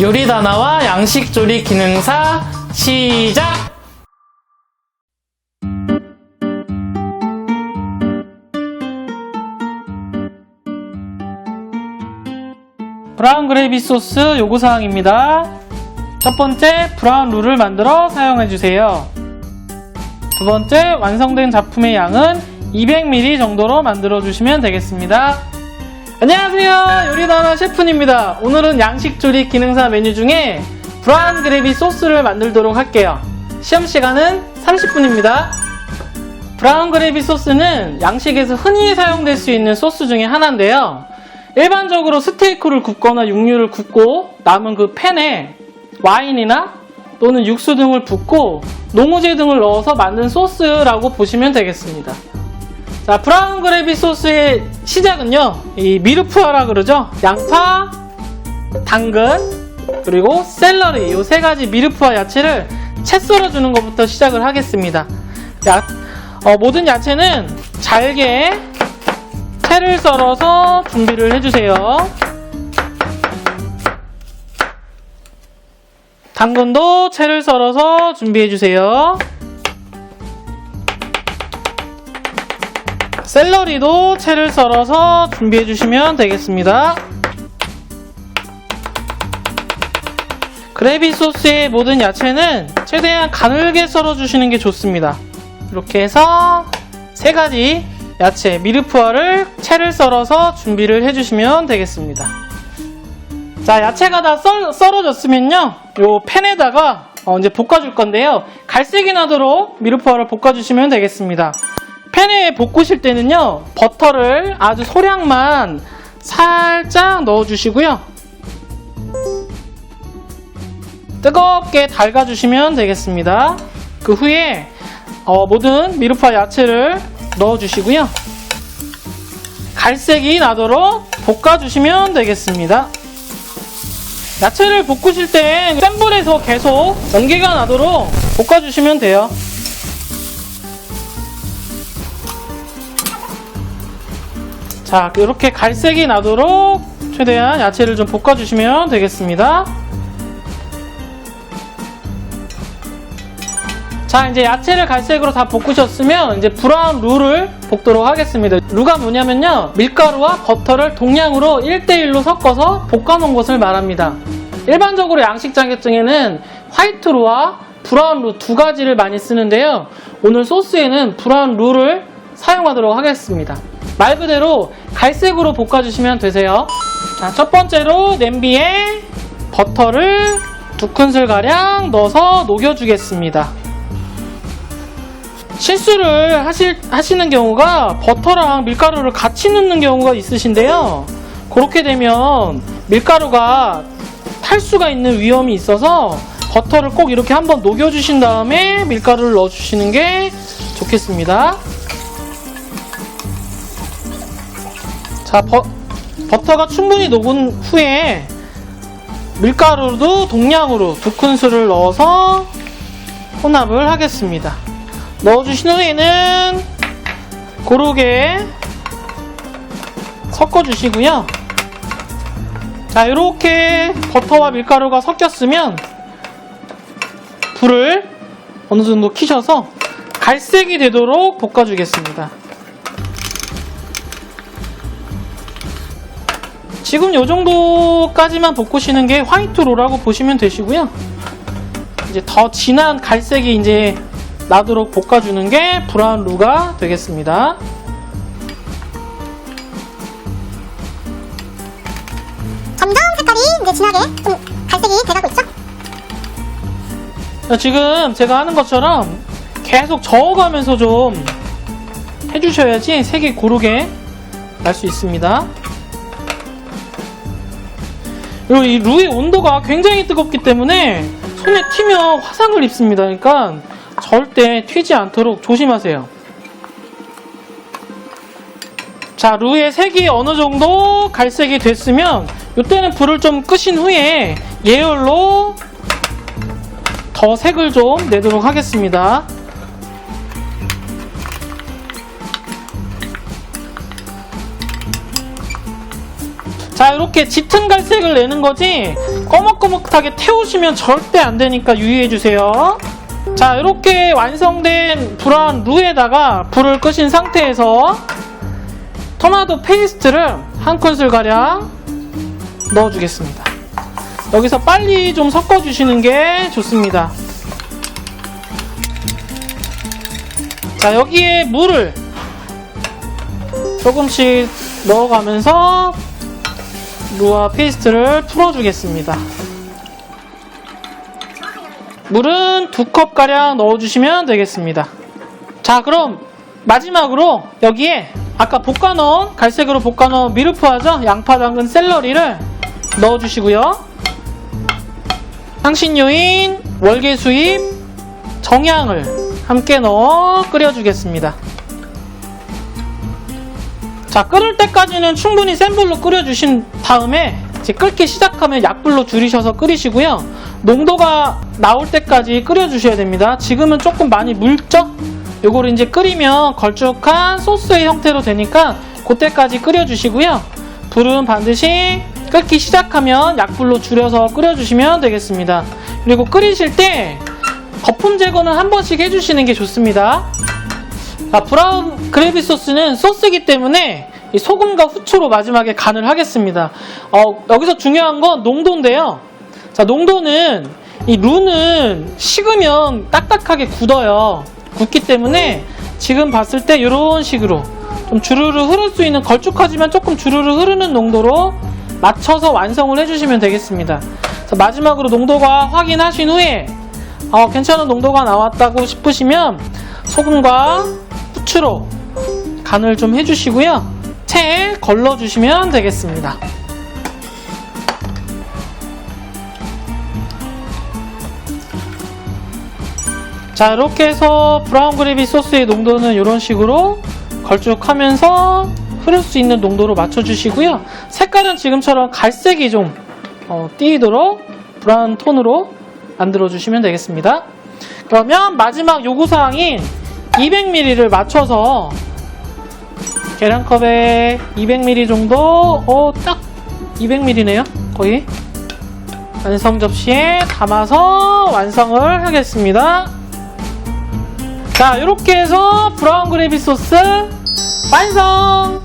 요리다나와 양식 조리 기능사 시작! 브라운 그레이비 소스 요구 사항입니다. 첫 번째, 브라운 룰을 만들어 사용해 주세요. 두 번째, 완성된 작품의 양은 200ml 정도로 만들어 주시면 되겠습니다. 안녕하세요. 요리다나 셰프입니다. 오늘은 양식조리 기능사 메뉴 중에 브라운 그레이비 소스를 만들도록 할게요. 시험 시간은 30분입니다. 브라운 그레이비 소스는 양식에서 흔히 사용될 수 있는 소스 중에 하나인데요. 일반적으로 스테이크를 굽거나 육류를 굽고 남은 그 팬에 와인이나 또는 육수 등을 붓고 농우제 등을 넣어서 만든 소스라고 보시면 되겠습니다. 자, 브라운 그래비 소스의 시작은요, 이 미르푸아라 그러죠? 양파, 당근, 그리고 샐러리, 이세 가지 미르푸아 야채를 채 썰어주는 것부터 시작을 하겠습니다. 야, 어, 모든 야채는 잘게 채를 썰어서 준비를 해주세요. 당근도 채를 썰어서 준비해주세요. 샐러리도 채를 썰어서 준비해 주시면 되겠습니다. 그래비 소스의 모든 야채는 최대한 가늘게 썰어 주시는 게 좋습니다. 이렇게 해서 세 가지 야채 미르푸아를 채를 썰어서 준비를 해주시면 되겠습니다. 자, 야채가 다 썰, 썰어졌으면요, 요 팬에다가 어, 이제 볶아줄 건데요. 갈색이 나도록 미르푸아를 볶아주시면 되겠습니다. 팬에 볶으실 때는요, 버터를 아주 소량만 살짝 넣어주시고요. 뜨겁게 달가주시면 되겠습니다. 그 후에 어, 모든 미르파 야채를 넣어주시고요. 갈색이 나도록 볶아주시면 되겠습니다. 야채를 볶으실 때센 불에서 계속 연기가 나도록 볶아주시면 돼요. 자, 이렇게 갈색이 나도록 최대한 야채를 좀 볶아주시면 되겠습니다. 자, 이제 야채를 갈색으로 다 볶으셨으면 이제 브라운 룰을 볶도록 하겠습니다. 룰가 뭐냐면요. 밀가루와 버터를 동량으로 1대1로 섞어서 볶아놓은 것을 말합니다. 일반적으로 양식 자격증에는 화이트 루와 브라운 루 두 가지를 많이 쓰는데요. 오늘 소스에는 브라운 룰을 사용하도록 하겠습니다. 말 그대로 갈색으로 볶아주시면 되세요. 자, 첫 번째로 냄비에 버터를 두 큰술가량 넣어서 녹여주겠습니다. 실수를 하실, 하시는 경우가 버터랑 밀가루를 같이 넣는 경우가 있으신데요. 그렇게 되면 밀가루가 탈 수가 있는 위험이 있어서 버터를 꼭 이렇게 한번 녹여주신 다음에 밀가루를 넣어주시는 게 좋겠습니다. 자, 버, 버터가 충분히 녹은 후에 밀가루도 동량으로 두 큰술을 넣어서 혼합을 하겠습니다. 넣어주신 후에는 고르게 섞어주시고요. 자, 이렇게 버터와 밀가루가 섞였으면 불을 어느 정도 키셔서 갈색이 되도록 볶아주겠습니다. 지금 이 정도까지만 볶으시는 게 화이트로라고 보시면 되시고요. 이제 더 진한 갈색이 이제 나도록 볶아주는 게 브라운 루가 되겠습니다. 점점 색깔이 이제 진하게 좀 갈색이 돼가고 있죠? 자, 지금 제가 하는 것처럼 계속 저어가면서 좀 해주셔야지 색이 고르게 날 수 있습니다. 그리고 이 루의 온도가 굉장히 뜨겁기 때문에 손에 튀면 화상을 입습니다. 그러니까 절대 튀지 않도록 조심하세요. 자, 루의 색이 어느 정도 갈색이 됐으면 이때는 불을 좀 끄신 후에 예열로 더 색을 좀 내도록 하겠습니다. 자, 이렇게 짙은 갈색을 내는 거지 꺼먹꺼먹하게 태우시면 절대 안 되니까 유의해 주세요. 자, 이렇게 완성된 브라운 루에다가 불을 끄신 상태에서 토마토 페이스트를 한 큰술 가량 넣어주겠습니다. 여기서 빨리 좀 섞어주시는 게 좋습니다. 자, 여기에 물을 조금씩 넣어가면서 루아 페이스트를 풀어주겠습니다. 물은 두 컵가량 넣어주시면 되겠습니다. 자, 그럼 마지막으로 여기에 아까 볶아놓은 갈색으로 볶아놓은 미르프하죠? 양파, 당근, 샐러리를 넣어주시고요. 향신료인 월계수잎, 정향을 함께 넣어 끓여주겠습니다. 자, 끓을 때까지는 충분히 센 불로 끓여주신 다음에 끓기 시작하면 약불로 줄이셔서 끓이시고요. 농도가 나올 때까지 끓여주셔야 됩니다. 지금은 조금 많이 묽죠? 요거를 이제 끓이면 걸쭉한 소스의 형태로 되니까 그때까지 끓여주시고요. 불은 반드시 끓기 시작하면 약불로 줄여서 끓여주시면 되겠습니다. 그리고 끓이실 때 거품 제거는 한 번씩 해주시는 게 좋습니다. 자, 브라운 그레이비 소스는 소스이기 때문에 이 소금과 후추로 마지막에 간을 하겠습니다. 어, 여기서 중요한 건 농도인데요. 자, 농도는 이 루는 식으면 딱딱하게 굳어요. 굳기 때문에 지금 봤을 때 이런 식으로 좀 주르르 흐를 수 있는 걸쭉하지만 조금 주르르 흐르는 농도로 맞춰서 완성을 해주시면 되겠습니다. 자, 마지막으로 농도가 확인하신 후에 어, 괜찮은 농도가 나왔다고 싶으시면 소금과 후추로 간을 좀 해주시고요. 채에 걸러주시면 되겠습니다. 자, 이렇게 해서 브라운 그래비 소스의 농도는 이런 식으로 걸쭉하면서 흐를 수 있는 농도로 맞춰주시고요. 색깔은 지금처럼 갈색이 좀 어, 띄도록 브라운 톤으로 만들어주시면 되겠습니다. 그러면 마지막 요구사항인 200ml를 맞춰서 계량컵에 200ml 정도, 어, 딱 200ml네요. 거의. 완성 접시에 담아서 완성을 하겠습니다. 자, 이렇게 해서 브라운 그래비 소스 완성!